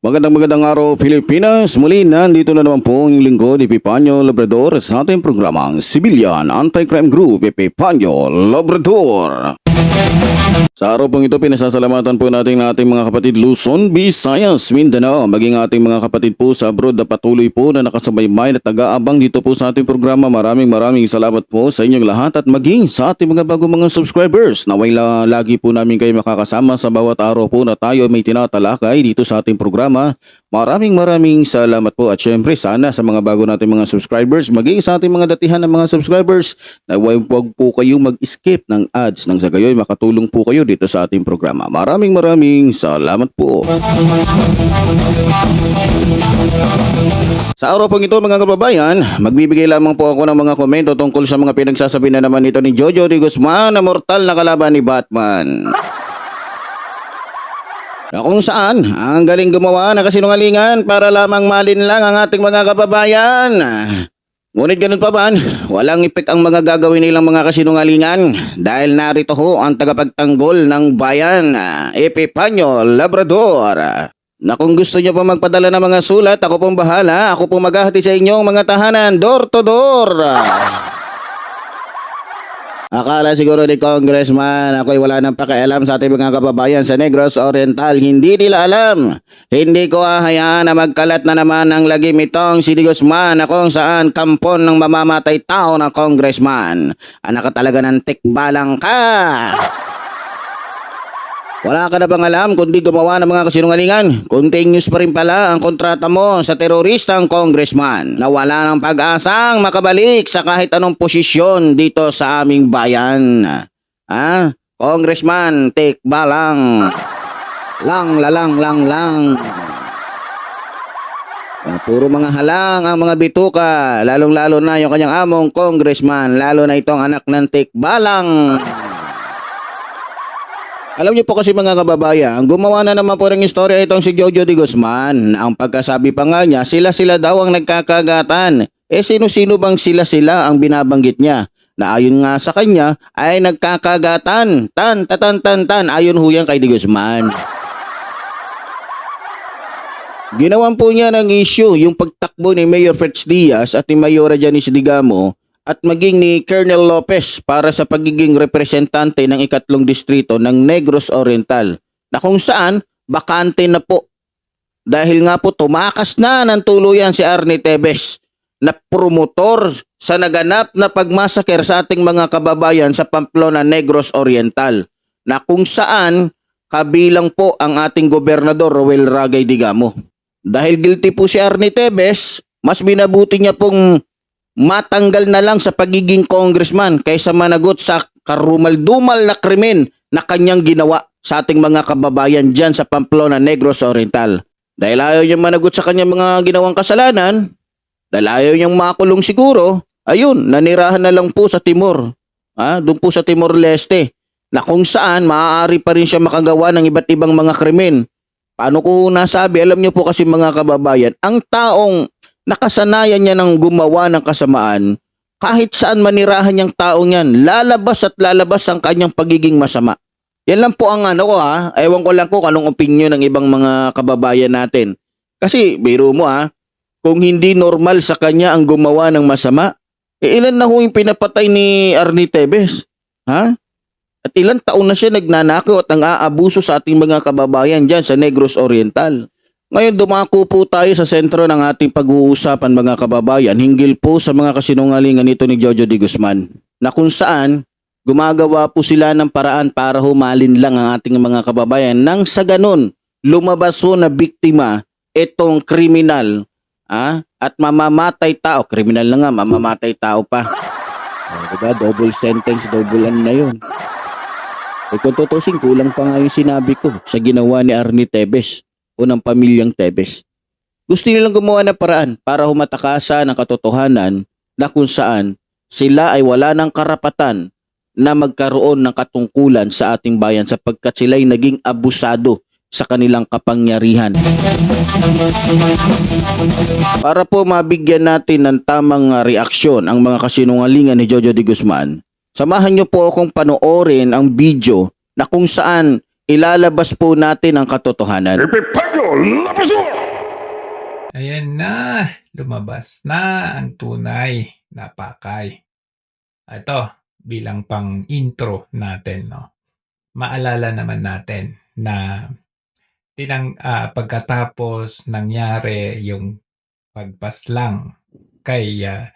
Magandang magandang araw Pilipinas. Muli nandito na naman po ang lingkod Epipanyo Labrador sa ating programang Civilian Anti-Crime Group Epipanyo Labrador. Sa araw pong ito, pinasasalamatan po natin ng ating mga kapatid Luzon, Visayas, Mindanao, maging ating mga kapatid po sa abroad na patuloy po na nakasabaybay at nag-aabang dito po sa ating programa. Maraming maraming salamat po sa inyong lahat at maging sa ating mga bagong mga subscribers. Naway la, lagi po namin kayo makakasama sa bawat araw po na tayo may tinatalakay dito sa ating programa. Maraming maraming salamat po at syempre sana sa mga bago nating mga subscribers, maging sa ating mga datihan ng mga subscribers na huwag po kayong mag-skip ng ads nang sa gayoy makatulong po kayo dito sa ating programa. Maraming maraming salamat po. Sa araw pong ito mga kababayan, magbibigay lamang po ako ng mga komento tungkol sa mga pinagsasabi na naman ito ni Jojo de Guzman na mortal na kalaban ni Batman. Na kung saan, ang galing gumawa ng kasinungalingan para lamang malin lang ang ating mga kababayan. Ngunit ganun pa man, walang ipek ang mga gagawin nilang mga kasinungalingan dahil narito ho ang tagapagtanggol ng bayan, Epipanyo Labrador. Na kung gusto nyo pa magpadala ng mga sulat, ako pong bahala. Ako pong maghahati sa inyong mga tahanan, door to door. Akala siguro ni Congressman ako'y wala nang pakialam sa ating mga kababayan sa Negros Oriental. Hindi nila alam. Hindi ko hahayaan na magkalat na naman ang lagim itong si Guzman na kung saan kampon ng mamamatay tao ng Congressman. Anak ka talaga ng tikbalang ka. Wala ka na bang alam kundi gumawa ng mga kasinungalingan? Continuous pa rin pala ang kontrata mo sa teroristang congressman na wala ng pag-asang makabalik sa kahit anong posisyon dito sa aming bayan. Ha? Congressman, take balang. Lang, lalang, lang, lang. Ah, Puro mga halang ang mga bituka, lalong-lalo na yung kanyang among congressman, lalo na itong anak ng tikbalang. Alam niyo po kasi mga kababayan, gumawa na naman po ng istorya itong si Jojo de Guzman. Ang pagkasabi pa nga niya, sila-sila daw ang nagkakagatan. Eh sino-sino bang sila-sila ang binabanggit niya? Na ayon nga sa kanya ay nagkakagatan. Tan, tatan, tan, tan, ayon huyang kay de Guzman. Ginawan po niya ng issue yung pagtakbo ni Mayor Fritz Diaz at ni Mayora Janice Digamo at maging ni Colonel Lopez para sa pagiging representante ng ikatlong distrito ng Negros Oriental na kung saan bakante na po dahil nga po tumakas na ng tuluyan si Arnie Tebes na promotor sa naganap na pagmasaker sa ating mga kababayan sa Pamplona Negros Oriental na kung saan kabilang po ang ating gobernador Roel Ragay Digamo. Dahil guilty po si Arnie Tebes, mas binabuti niya pong matanggal na lang sa pagiging congressman kaysa managot sa karumal-dumal na krimen na kanyang ginawa sa ating mga kababayan dyan sa Pamplona Negros Oriental. Dahil ayaw niyang managot sa kanyang mga ginawang kasalanan, dahil ayaw niyang makulong siguro, ayun, nanirahan na lang po sa Timor. Ha? Doon po sa Timor Leste na kung saan maaari pa rin siya makagawa ng iba't ibang mga krimen. Paano ko nasabi? Alam niyo po kasi mga kababayan, ang taong nakasanayan niya ng gumawa ng kasamaan, kahit saan manirahan niyang taong yan, lalabas at lalabas ang kanyang pagiging masama. Yan lang po ang ano ko ha. Ewan ko lang kung anong opinion ng ibang mga kababayan natin. Kasi, biro mo ha, kung hindi normal sa kanya ang gumawa ng masama, eh ilan na ho yung pinapatay ni Arnie Tebes? Ha? At ilang taon na siya nagnanakaw at ang aabuso sa ating mga kababayan dyan sa Negros Oriental. Ngayon dumako po tayo sa sentro ng ating pag-uusapan mga kababayan hinggil po sa mga kasinungalingan nito ni Jojo de Guzman na kung saan gumagawa po sila ng paraan para humalin lang ang ating mga kababayan nang sa ganon lumabas ho na biktima itong kriminal ah, at mamamatay tao. Kriminal na nga, mamamatay tao pa. O, diba? Double sentence, double ano na yun. Eh kung tutusin, kulang pa nga yung sinabi ko sa ginawa ni Arnie Tebes o ng pamilyang Tebes. Gusto nilang gumawa ng paraan para humatakasan ang katotohanan na kung saan sila ay wala ng karapatan na magkaroon ng katungkulan sa ating bayan sapagkat sila ay naging abusado sa kanilang kapangyarihan. Para po mabigyan natin ng tamang ah, reaksyon ang mga kasinungalingan ni Jojo de Guzman, samahan niyo po akong panoorin ang video na kung saan ilalabas po natin ang katotohanan. Ayan na, lumabas na ang tunay na pakay. Ito, bilang pang intro natin, no. Maalala naman natin na tinang ah, pagkatapos nangyari yung pagpaslang kay ah,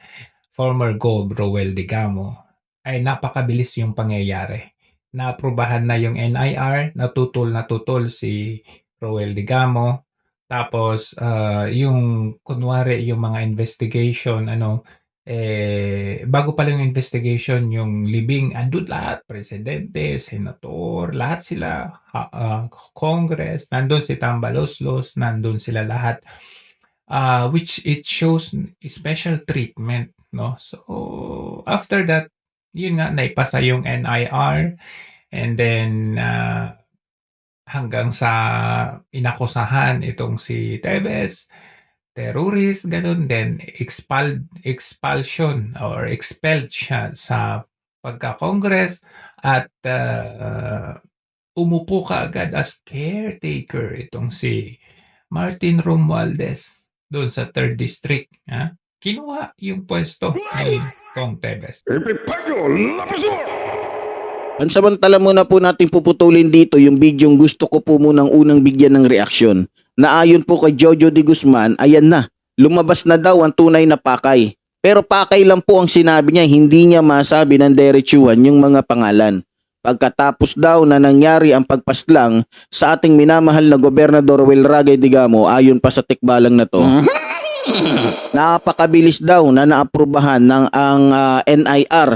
former Gold Roel Digamo ay napakabilis yung pangyayari. Naaprubahan na yung NIR, natutol na tutol si Roel Digamo, tapos, ah, yung kunwari yung mga investigation ano, eh, bago pa lang yung investigation yung libing andun lahat, presidente, senator, lahat sila, ah, Congress, nandun si Tambaloslos, nandun sila lahat. Ah, which it shows special treatment 'no. So, after that, yun nga naipasa yung NIR and then, ah hanggang sa inakusahan itong si Tevez, terrorist, ganun din, expelled, expulsion or expelled siya sa pagka-congress at ah, umupo ka agad as caretaker itong si Martin Romualdez doon sa 3rd District. Ha? Kinuha yung pwesto ni Kong Tevez. Pansamantala muna po natin puputulin dito yung bidyong gusto ko po munang unang bigyan ng reaksyon na ayon po kay Jojo de Guzman, ayan na, lumabas na daw ang tunay na pakay. Pero pakay lang po ang sinabi niya, hindi niya masabi ng derechuhan yung mga pangalan. Pagkatapos daw na nangyari ang pagpaslang sa ating minamahal na Gobernador Wilragay Digamo ayon pa sa tikbalang na to, napakabilis daw na naaprubahan ng ang ah, NIR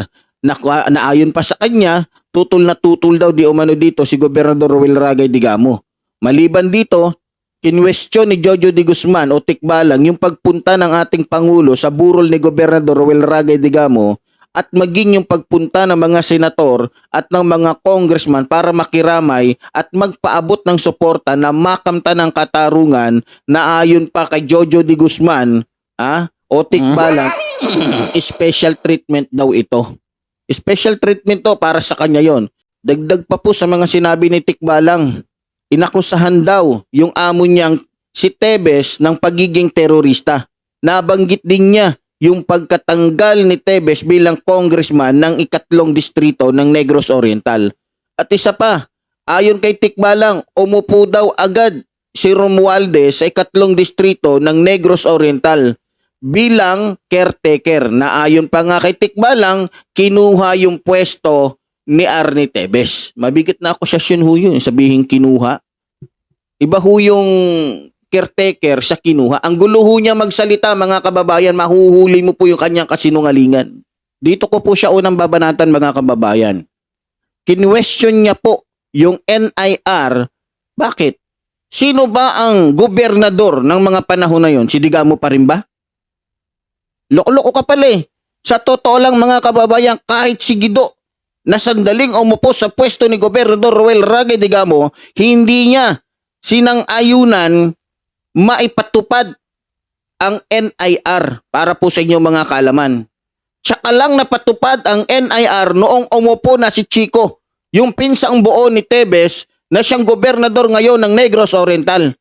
na, na ayon pa sa kanya, tutol na tutol daw di umano dito si Gobernador Ruel Ragay Digamo. Maliban dito, kinwestiyon ni Jojo de Guzman o tikbalang yung pagpunta ng ating Pangulo sa burol ni Gobernador Ruel Ragay Digamo at maging yung pagpunta ng mga senator at ng mga congressman para makiramay at magpaabot ng suporta na makamta ng katarungan na ayon pa kay Jojo de Guzman ah, o tikbalang special treatment daw ito. Special treatment to para sa kanya yon. Dagdag pa po sa mga sinabi ni Tikbalang. Inakusahan daw yung amo niyang si Tebes ng pagiging terorista. Nabanggit din niya yung pagkatanggal ni Tebes bilang congressman ng ikatlong distrito ng Negros Oriental. At isa pa, ayon kay Tikbalang, umupo daw agad si Romualdez sa ikatlong distrito ng Negros Oriental bilang caretaker na ayon pa nga kay Tikbalang, kinuha yung pwesto ni Arnie Tebes. Mabigat na akusasyon ho yun, sabihin kinuha. Iba ho yung caretaker sa kinuha. Ang gulo ho niya magsalita mga kababayan, mahuhuli mo po yung kanyang kasinungalingan. Dito ko po siya unang babanatan mga kababayan. Kinwestiyon niya po yung NIR. Bakit? Sino ba ang gobernador ng mga panahon na yon? Si Digamo pa rin ba? Loko-loko ka pala eh. Sa totoo lang mga kababayan, kahit si Gido na sandaling umupo sa pwesto ni Gobernador Roel Rage Digamo, hindi niya sinang ayunan maipatupad ang NIR para po sa inyong mga kalaman. Tsaka lang napatupad ang NIR noong umupo na si Chico, yung pinsang buo ni Tebes na siyang gobernador ngayon ng Negros Oriental.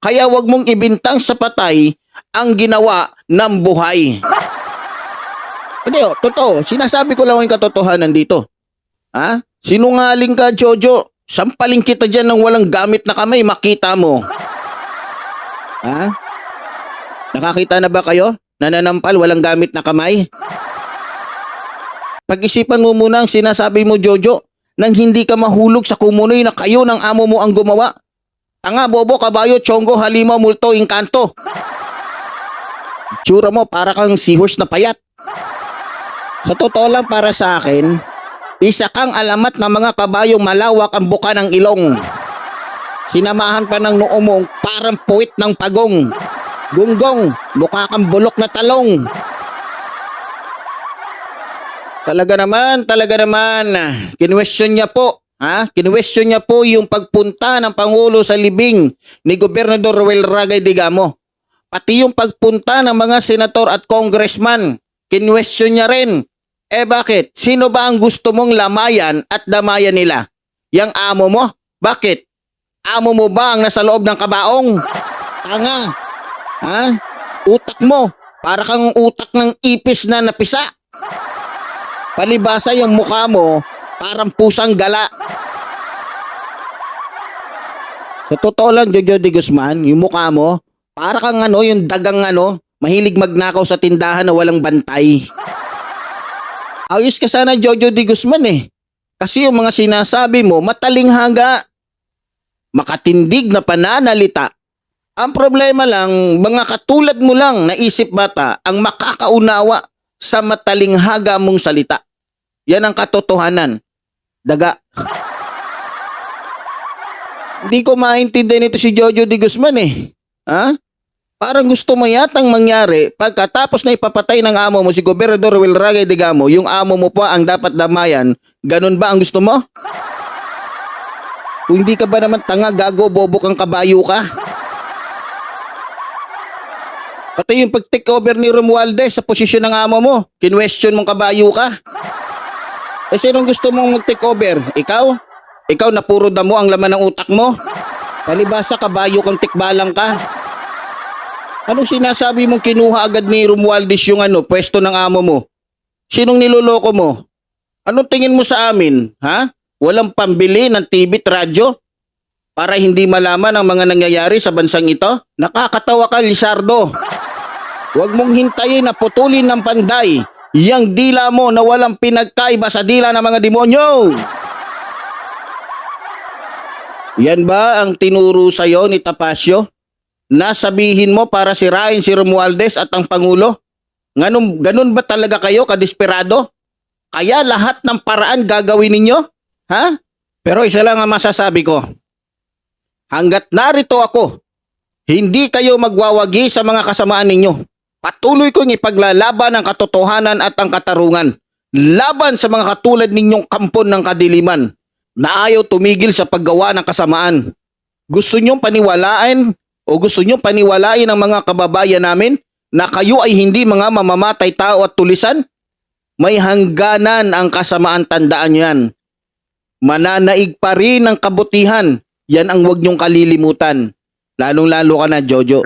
Kaya wag mong ibintang sa patay ang ginawa ng buhay. Hindi, oh, totoo. Sinasabi ko lang yung katotohanan dito. Ha? Sinungaling ka, Jojo. Sampaling kita dyan ng walang gamit na kamay, makita mo. Ha? Nakakita na ba kayo? Nananampal, walang gamit na kamay? Pag-isipan mo muna ang sinasabi mo, Jojo, nang hindi ka mahulog sa kumunoy na kayo ng amo mo ang gumawa. Tanga, bobo, kabayo, chongo, halima, multo, inkanto. Tsura mo para kang seahorse na payat. Sa totoo lang para sa akin, isa kang alamat ng mga kabayong malawak ang buka ng ilong. Sinamahan pa ng noo mong parang puwit ng pagong. Gunggong, mukha kang bulok na talong. Talaga naman, talaga naman. Kinwestiyon niya po, ha? Kinwestiyon niya po yung pagpunta ng Pangulo sa libing ni Gobernador Ruel Ragay Digamo. Pati yung pagpunta ng mga senator at congressman, kinwestiyon niya rin. Eh bakit? Sino ba ang gusto mong lamayan at damayan nila? Yang amo mo? Bakit? Amo mo ba ang nasa loob ng kabaong? Tanga. Ha? Utak mo. Para kang utak ng ipis na napisa. Palibasa yung mukha mo, parang pusang gala. Sa totoo lang, Jojo de Guzman, yung mukha mo, para kang ano, yung dagang ano, mahilig magnakaw sa tindahan na walang bantay. Ayos ka sana, Jojo de Guzman eh. Kasi yung mga sinasabi mo, matalinghaga. Makatindig na pananalita. Ang problema lang, mga katulad mo lang na isip bata ang makakaunawa sa matalinghaga mong salita. Yan ang katotohanan. Daga. Hindi ko maintindihan ito si Jojo de Guzman eh. Ha? Parang gusto mo yatang mangyari pagkatapos na ipapatay ng amo mo si Gobernador Wilragay de Gamo, yung amo mo pa ang dapat damayan, ganun ba ang gusto mo? Kung hindi ka ba naman tanga, gago, bobo kang kabayo ka? Pati yung pag-take over ni Romualdez sa posisyon ng amo mo, kinwestiyon mong kabayo ka? Eh sinong gusto mong mag-take over? Ikaw? Ikaw na puro damo ang laman ng utak mo? Palibasa kabayo kang tikbalang ka. Anong sinasabi mong kinuha agad ni Romualdez yung ano, pwesto ng amo mo? Sinong niloloko mo? Anong tingin mo sa amin? Ha? Walang pambili ng TV at radyo? Para hindi malaman ang mga nangyayari sa bansang ito? Nakakatawa ka, Lizardo. Huwag mong hintayin na putulin ng panday yang dila mo na walang pinagkaiba sa dila ng mga demonyo. Yan ba ang tinuro sa'yo ni Tapasio? Nasabihin mo para sirain si Romualdez at ang Pangulo? Ganun, ganun ba talaga kayo kadesperado? Kaya lahat ng paraan gagawin ninyo? Ha? Pero isa lang ang masasabi ko. Hanggat narito ako, hindi kayo magwawagi sa mga kasamaan ninyo. Patuloy kong ipaglalaban ang katotohanan at ang katarungan. Laban sa mga katulad ninyong kampon ng kadiliman na ayaw tumigil sa paggawa ng kasamaan. Gusto nyong paniwalain o gusto nyong paniwalain ang mga kababayan namin na kayo ay hindi mga mamamatay tao at tulisan? May hangganan ang kasamaan tandaan nyo yan. Mananaig pa rin ang kabutihan. Yan ang huwag nyong kalilimutan. Lalong-lalo ka na, Jojo.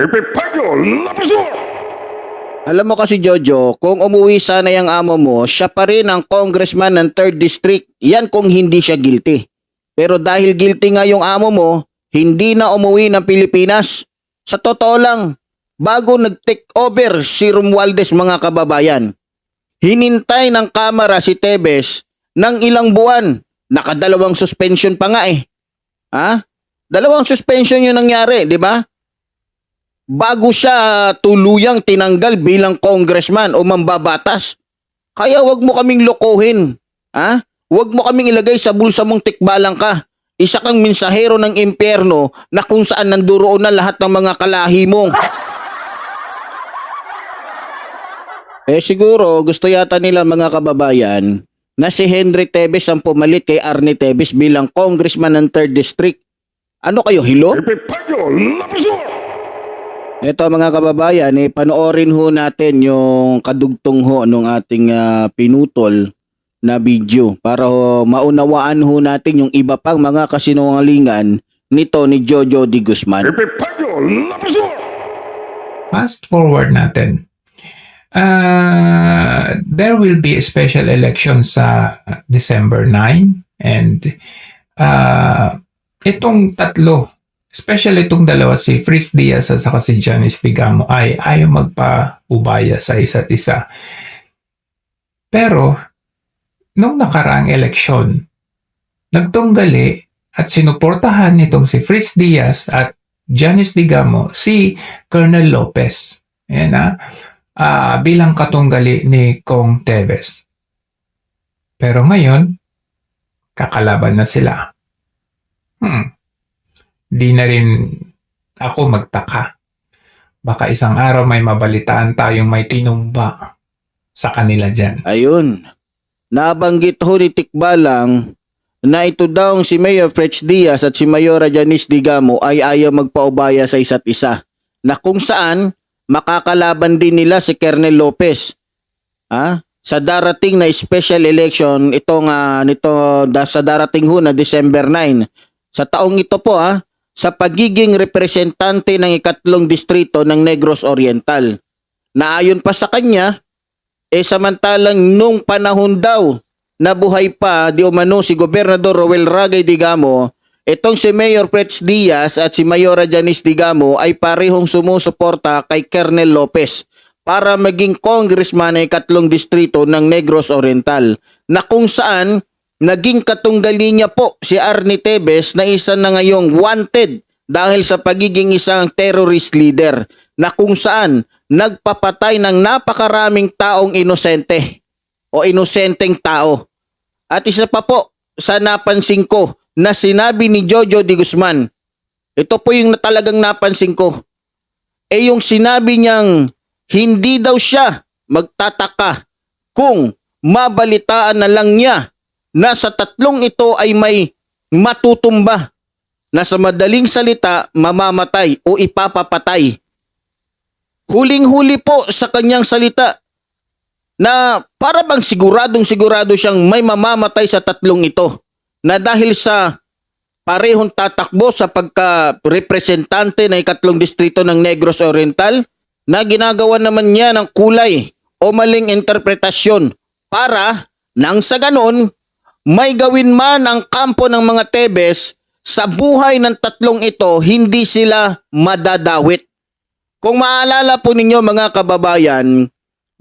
Alam mo kasi Jojo, kung umuwi sana yung amo mo, siya pa rin ang congressman ng 3rd District. Yan kung hindi siya guilty. Pero dahil guilty nga yung amo mo, hindi na umuwi ng Pilipinas. Sa totoo lang, bago nag-take over si Romualdez mga kababayan, hinintay ng kamera si Tebes ng ilang buwan. Nakadalawang suspension pa nga eh. Ha? Dalawang suspension yung nangyari, di ba? bago siya tuluyang tinanggal bilang congressman o mambabatas. Kaya wag mo kaming lokohin. Ha? Wag mo kaming ilagay sa bulsa mong tikbalang ka. Isa kang mensahero ng impyerno na kung saan nanduroon na lahat ng mga kalahi mo. Eh siguro gusto yata nila mga kababayan na si Henry Tebes ang pumalit kay Arnie Tebes bilang congressman ng 3rd District. Ano kayo, hilo? Ito mga kababayan, eh, panoorin ho natin yung kadugtong ho nung ating ah, pinutol na video para ho, maunawaan ho natin yung iba pang mga kasinungalingan nito ni Jojo Di Guzman. Fast forward natin. Uh, there will be a special election sa December 9 and uh, itong tatlo especially itong dalawa, si Fritz Diaz at saka si Janice Digamo ay ayaw magpa-ubaya sa isa't isa. Pero, nung nakaraang eleksyon, nagtunggali at sinuportahan nitong si Fritz Diaz at Janice Digamo si Colonel Lopez. Ayan na, ah, bilang katunggali ni Kong Teves. Pero ngayon, kakalaban na sila. Hmm di na rin ako magtaka Baka isang araw may mabalitaan tayong may tinumba sa kanila dyan. Ayun. Nabanggit ho ni Tikbalang na ito daw si Mayor Fretch Diaz at si Mayora Janice Digamo ay ayaw magpaubaya sa isa't isa. Na kung saan makakalaban din nila si Kernel Lopez. Ha? Sa darating na special election itong ah, nito sa darating ho na December 9. Sa taong ito po ha, sa pagiging representante ng ikatlong distrito ng Negros Oriental. Na ayon pa sa kanya, eh samantalang nung panahon daw na buhay pa di umano si Gobernador Roel Ragay Digamo, itong si Mayor Pretz Diaz at si Mayora Janice Digamo ay parehong sumusuporta kay Kernel Lopez para maging congressman ng ikatlong distrito ng Negros Oriental na kung saan naging katunggali niya po si Arnie Tebes na isa na ngayong wanted dahil sa pagiging isang terrorist leader na kung saan nagpapatay ng napakaraming taong inosente o inosenteng tao. At isa pa po sa napansin ko na sinabi ni Jojo Di Guzman, ito po yung talagang napansin ko, eh yung sinabi niyang hindi daw siya magtataka kung mabalitaan na lang niya na sa tatlong ito ay may matutumba na sa madaling salita mamamatay o ipapapatay. Huling-huli po sa kanyang salita na para bang siguradong sigurado siyang may mamamatay sa tatlong ito na dahil sa parehong tatakbo sa pagka-representante ng ikatlong distrito ng Negros Oriental na ginagawa naman niya ng kulay o maling interpretasyon para nang sa ganon may gawin man ang kampo ng mga Tebes sa buhay ng tatlong ito hindi sila madadawit. Kung maalala po ninyo mga kababayan,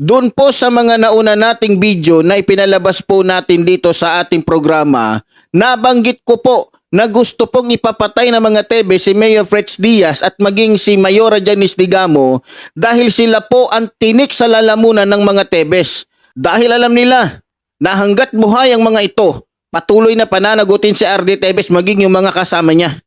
doon po sa mga nauna nating video na ipinalabas po natin dito sa ating programa, nabanggit ko po na gusto pong ipapatay ng mga Tebe si Mayor Fretz Diaz at maging si Mayora Janice Digamo dahil sila po ang tinik sa lalamunan ng mga Tebes. Dahil alam nila na hanggat buhay ang mga ito, patuloy na pananagutin si RD Tebes maging yung mga kasama niya.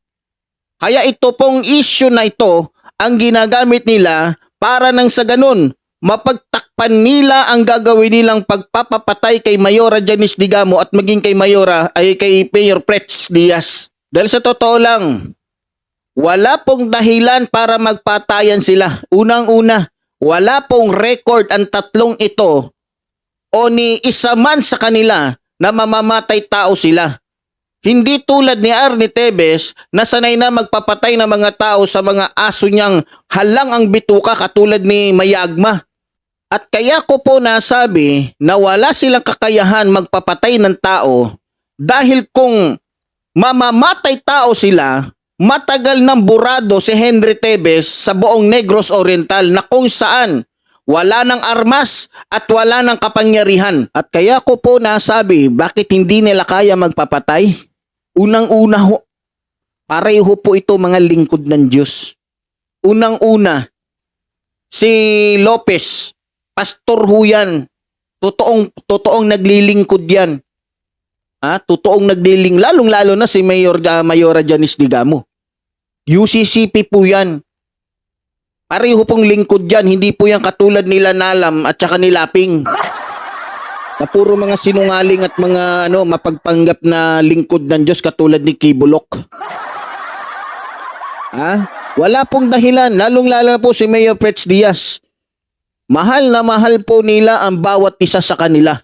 Kaya ito pong issue na ito ang ginagamit nila para nang sa ganun mapagtakpan nila ang gagawin nilang pagpapapatay kay Mayora Janice Digamo at maging kay Mayora ay kay Mayor Pretz Diaz. Dahil sa totoo lang, wala pong dahilan para magpatayan sila. Unang-una, wala pong record ang tatlong ito o ni isa man sa kanila na mamamatay tao sila. Hindi tulad ni Arnie Tebes na sanay na magpapatay ng mga tao sa mga aso niyang halang ang bituka katulad ni Mayagma. At kaya ko po nasabi na wala silang kakayahan magpapatay ng tao dahil kung mamamatay tao sila, matagal nang burado si Henry Tebes sa buong Negros Oriental na kung saan wala ng armas at wala ng kapangyarihan. At kaya ko po nasabi bakit hindi nila kaya magpapatay. Unang-una ho, pareho po ito mga lingkod ng Diyos. Unang-una, si Lopez, pastor ho yan. Totoong, totoong naglilingkod yan. Ha? Totoong nagliling, lalong-lalo na si Mayor uh, Mayora Janice Digamo. UCCP po yan. Pareho pong lingkod yan, hindi po yan katulad nila Nalam at saka ni Laping. Na puro mga sinungaling at mga ano mapagpanggap na lingkod ng Diyos katulad ni Kibulok. Ha? Wala pong dahilan, lalong-lalo po si Mayor Pretz Diaz. Mahal na mahal po nila ang bawat isa sa kanila.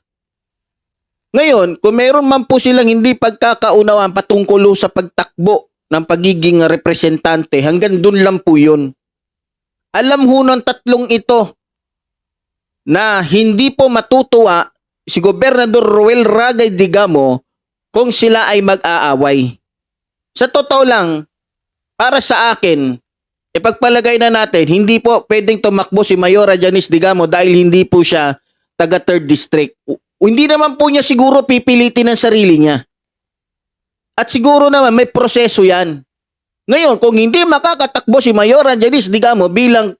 Ngayon, kung meron man po silang hindi pagkakaunawaan patungkol sa pagtakbo ng pagiging representante, hanggang doon lang po yun. Alam ho ng tatlong ito na hindi po matutuwa si Gobernador Roel Ragay Digamo kung sila ay mag-aaway. Sa totoo lang, para sa akin, ipagpalagay na natin, hindi po pwedeng tumakbo si Mayora Janice Digamo dahil hindi po siya taga 3rd District. Hindi naman po niya siguro pipilitin ang sarili niya. At siguro naman may proseso yan. Ngayon, kung hindi makakatakbo si Mayora Janice Digamo bilang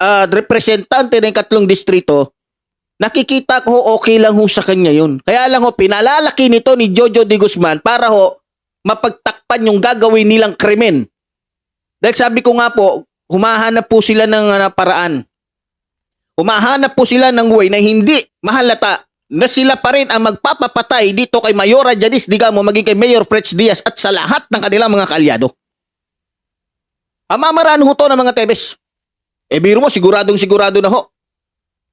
ah, representante ng katlong distrito, nakikita ko okay lang ho sa kanya yun. Kaya lang ho, pinalalaki nito ni Jojo Di Guzman para ho mapagtakpan yung gagawin nilang krimen. Dahil sabi ko nga po, humahanap po sila ng ah, paraan. Humahanap po sila ng way na hindi mahalata na sila pa rin ang magpapapatay dito kay Mayora Janice Digamo maging kay Mayor Fritz Diaz at sa lahat ng kanilang mga kalyado. Amamaraan ho to ng mga tebes. E biro mo, siguradong sigurado na ho.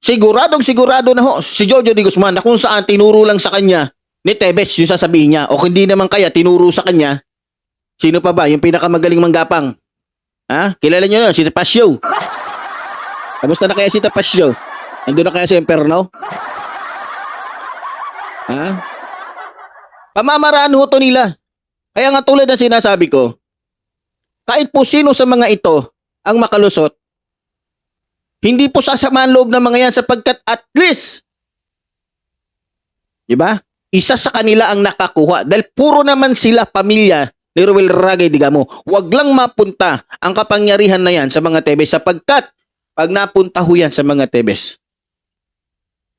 Siguradong sigurado na ho si Jojo Di Guzman na kung saan tinuro lang sa kanya ni Tebes yung sasabihin niya o hindi naman kaya tinuro sa kanya sino pa ba yung pinakamagaling manggapang ha? Kilala niyo na si Tapasio kamusta na kaya si Tapasio andun na kaya sa Imperno ha? Pamamaraan ho to nila. Kaya nga tulad ng sinasabi ko kahit po sino sa mga ito ang makalusot hindi po sasamaan loob ng mga yan sapagkat at least, di ba? Isa sa kanila ang nakakuha dahil puro naman sila pamilya ni Ruel Ragay Digamo. Huwag lang mapunta ang kapangyarihan na yan sa mga Tebes sapagkat pag napunta ho yan sa mga Tebes,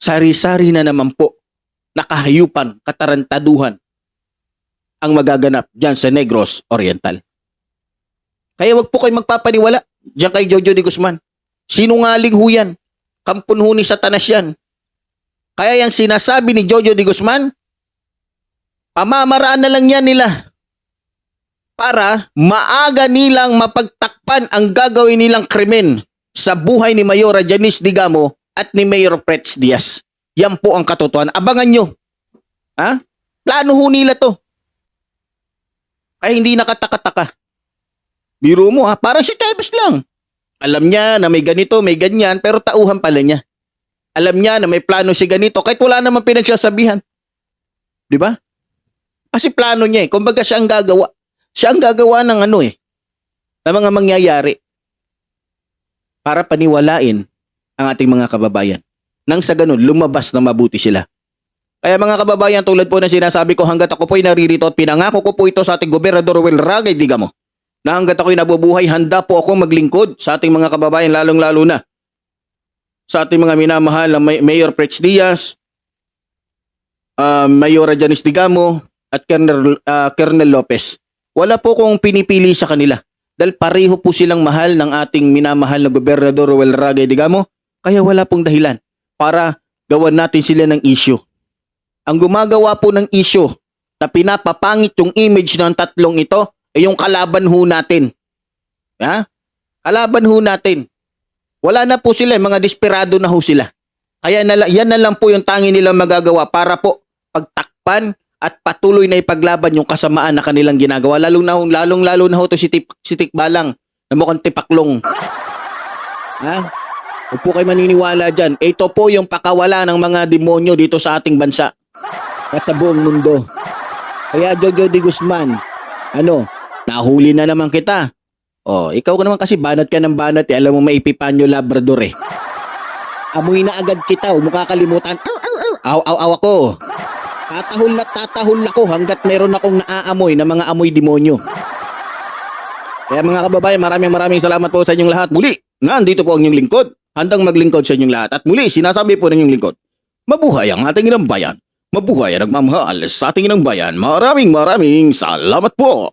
sari-sari na naman po nakahayupan, katarantaduhan ang magaganap dyan sa Negros Oriental. Kaya wag po kayo magpapaniwala dyan kay Jojo Di Guzman. Sinungaling ho yan. Kampun ho ni Satanas yan. Kaya yung sinasabi ni Jojo Di Guzman, pamamaraan na lang yan nila para maaga nilang mapagtakpan ang gagawin nilang krimen sa buhay ni Mayora Janice Digamo at ni Mayor Pretz Diaz. Yan po ang katotohanan. Abangan nyo. Ha? Plano ho nila to. Kaya hindi nakataka-taka. Biro mo ha, parang si Tebes lang. Alam niya na may ganito, may ganyan, pero tauhan pala niya. Alam niya na may plano si ganito, kahit wala naman pinagsasabihan. Di ba? Kasi plano niya eh. Kumbaga siya ang gagawa. Siya ang gagawa ng ano eh. Ng mga mangyayari. Para paniwalain ang ating mga kababayan. Nang sa ganun, lumabas na mabuti sila. Kaya mga kababayan, tulad po na sinasabi ko, hanggat ako po'y naririto at pinangako ko po ito sa ating gobernador Will Ragay, diga mo na hanggat ako'y nabubuhay, handa po ako maglingkod sa ating mga kababayan, lalong-lalo na sa ating mga minamahal na May- Mayor Pretz Diaz, uh, Mayora Janice Digamo, at Colonel, uh, Colonel Lopez. Wala po kong pinipili sa kanila dahil pareho po silang mahal ng ating minamahal na Gobernador Roel Ragay Digamo, kaya wala pong dahilan para gawan natin sila ng issue. Ang gumagawa po ng issue na pinapapangit yung image ng tatlong ito eh yung kalaban ho natin. Ha? Kalaban ho natin. Wala na po sila, eh, mga desperado na ho sila. Kaya na, yan na lang po yung tangi nilang magagawa para po pagtakpan at patuloy na ipaglaban yung kasamaan na kanilang ginagawa. Lalong na lalong lalo na ho to si, tip, si Tikbalang na mukhang tipaklong. Ha? Huwag po kayo maniniwala dyan. Ito po yung pakawala ng mga demonyo dito sa ating bansa at sa buong mundo. Kaya Jojo Di Guzman, ano, Nahuli na naman kita. Oh, ikaw ka naman kasi banat ka ng banat eh. Alam mo may ipipanyo labrador eh. Amoy na agad kita. Kakalimutan. Aw, aw, aw. Aw, aw, aw ako. Tatahol na tatahol ako hanggat meron akong naaamoy na mga amoy demonyo. Kaya mga kababayan, maraming maraming salamat po sa inyong lahat. Muli, nandito po ang inyong lingkod. Handang maglingkod sa inyong lahat. At muli, sinasabi po ng inyong lingkod. Mabuhay ang ating inang bayan. Mabuhay ang nagmamahal sa ating inang bayan. Maraming maraming salamat po.